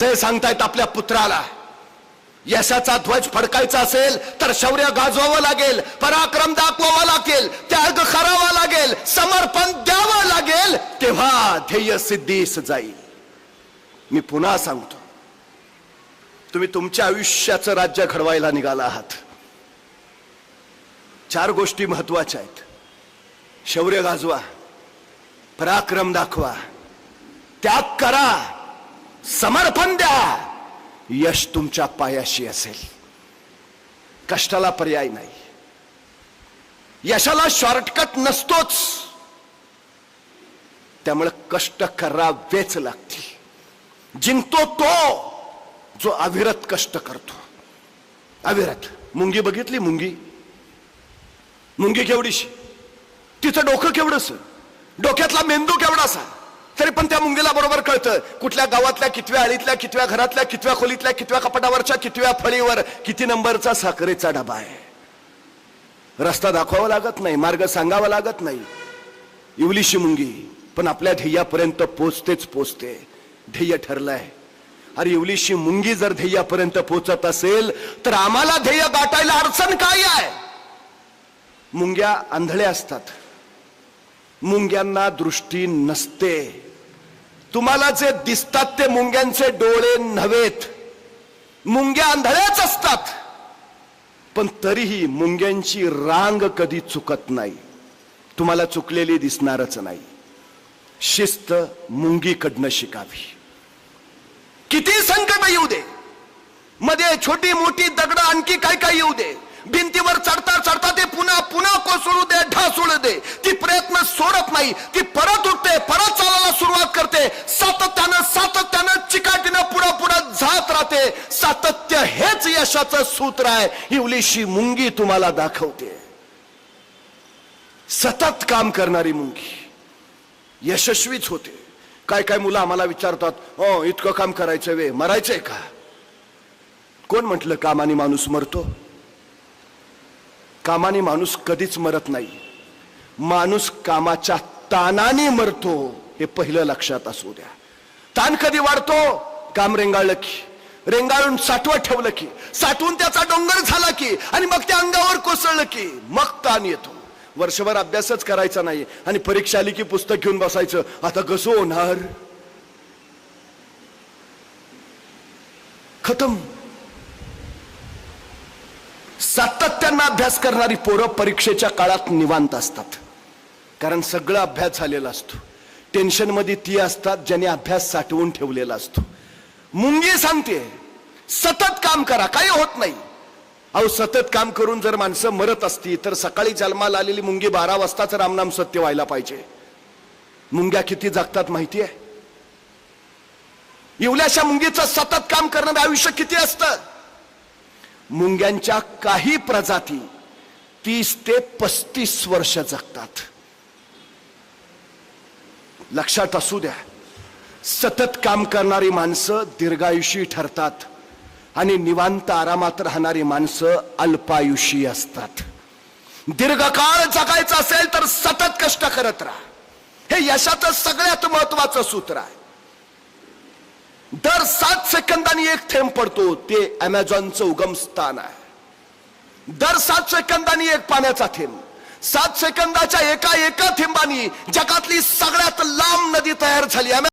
ते सांगतायत आपल्या पुत्राला यशाचा ध्वज फडकायचा असेल तर शौर्य गाजवावं लागेल पराक्रम दाखवावा लागेल त्याग करावा लागेल समर्पण द्यावं लागेल तेव्हा ध्येय सिद्धीस जाईल. मी पुन्हा सांगतो तुम्ही तुमच्या आयुष्याचं राज्य घडवायला निघाला आहात. चार गोष्टी महत्त्वाच्या आहेत. शौर्य गाजवा पराक्रम दाखवा त्याग करा. समर्पण द्या यश तुमच्या पायाशी असेल. कष्टाला पर्याय नाही. यशाला शॉर्टकट नसतोच. त्यामुळे कष्ट करावेच लागतील. जिंकतो तो जो अविरत कष्ट करतो. अविरत. मुंगी बघितली मुंगी? मुंगी केवढीशी? तिचं डोकं केवढस डोक्यातला मेंदू केवढासा तरी पण त्या मुंगीला बरोबर कळतं. कुठल्या गावातल्या कितव्या आळीतल्या कितव्या घरातल्या कितव्या खोलीतल्या कितव्या कपाटावरच्या कितव्या फळीवर किती नंबरचा साखरेचा डबा आहे. रस्ता दाखवावा लागत नाही मार्ग सांगावा लागत नाही. इवलीशी मुंगी पण आपल्या ध्येयापर्यंत पोचतेच पोचते. ध्येय ठरलंय. अरे इवलीशी मुंगी जर ध्येयापर्यंत पोचत असेल तर आम्हाला ध्येय गाठायला अडचण काय आहे? मुंग्या आंधळ्या असतात. मुंग्यांना दृष्टी नसते. तुम्हाला जे दिसतात ते मुंग्यांचे डोळे नव्हेत. मुंग्या आंधळ्याच असतात. पण तरीही मुंग्यांची रांग कधी चुकत नाही. तुम्हाला चुकलेली दिसणारच नाही. शिस्त मुंगीकडनं शिकावी. किती संकट येऊ दे. मध्ये छोटी मोठी दगड आणखी काय काय येऊ दे. भिंतीवर चढता चढता ते पुन्हा हेच सूत्र आहे. इवलीशी मुंगी तुम्हाला दाखवते. सतत काम करणारी मुंगी. यशस्वीच होते. काय काय मुलं आम्हाला विचारतात हो इतकं काम करायचं वे मरायचंय का? कोण म्हटलं कामाने माणूस मरतो? कामाने माणूस कधीच मरत नाही. माणूस कामाच्या तानाने मरतो हे पहिलं लक्षात असू द्या. ताण कधी वाढतो? काम रेंगाळलं की. रेंगाळून साठवत ठेवलं की साठवून त्याचा डोंगर झाला की आणि मग त्या अंगावर कोसळलं की मग ताण येतो. वर्षभर अभ्यासच करायचा नाही आणि परीक्षा आली की पुस्तक घेऊन बसायचं. आता कसं होणार? खतम. सातत्यानं अभ्यास करणारी पोरं परीक्षेच्या काळात निवांत असतात. कारण सगळं अभ्यास झालेला असतो. टेन्शनमध्ये ती असतात ज्याने अभ्यास साठवून ठेवलेला असतो. मुंगी सांगते सतत काम करा काही होत नाही. अहो सतत काम करून जर माणसं मरत असती तर सकाळी जन्माला आलेली मुंगी बारा वाजताच रामनाम सत्य व्हायला पाहिजे. मुंग्या किती जगतात माहिती आहे इवल्याशा मुंगीचं सतत काम करणारं आयुष्य किती असतं? मुंग्यांच्या काही प्रजाती तीस ते पस्तीस वर्ष जगतात. लक्षात असू द्या. सतत काम करणारी माणसं दीर्घायुषी ठरतात आणि निवांत आरामात राहणारी माणसं अल्पायुषी असतात. दीर्घकाळ जगायचं असेल तर सतत कष्ट करत राहा. हे यशाचं सगळ्यात महत्वाचं सूत्र आहे. दर सात सेकंदांनी एक थेंब पडतो ते अमेझॉनचं उगम स्थान आहे. दर सात सेकंदांनी एक पाण्याचा थेंब. सात सेकंदाच्या एका एका थेंबानी जगातली सगळ्यात लांब नदी तयार झाली.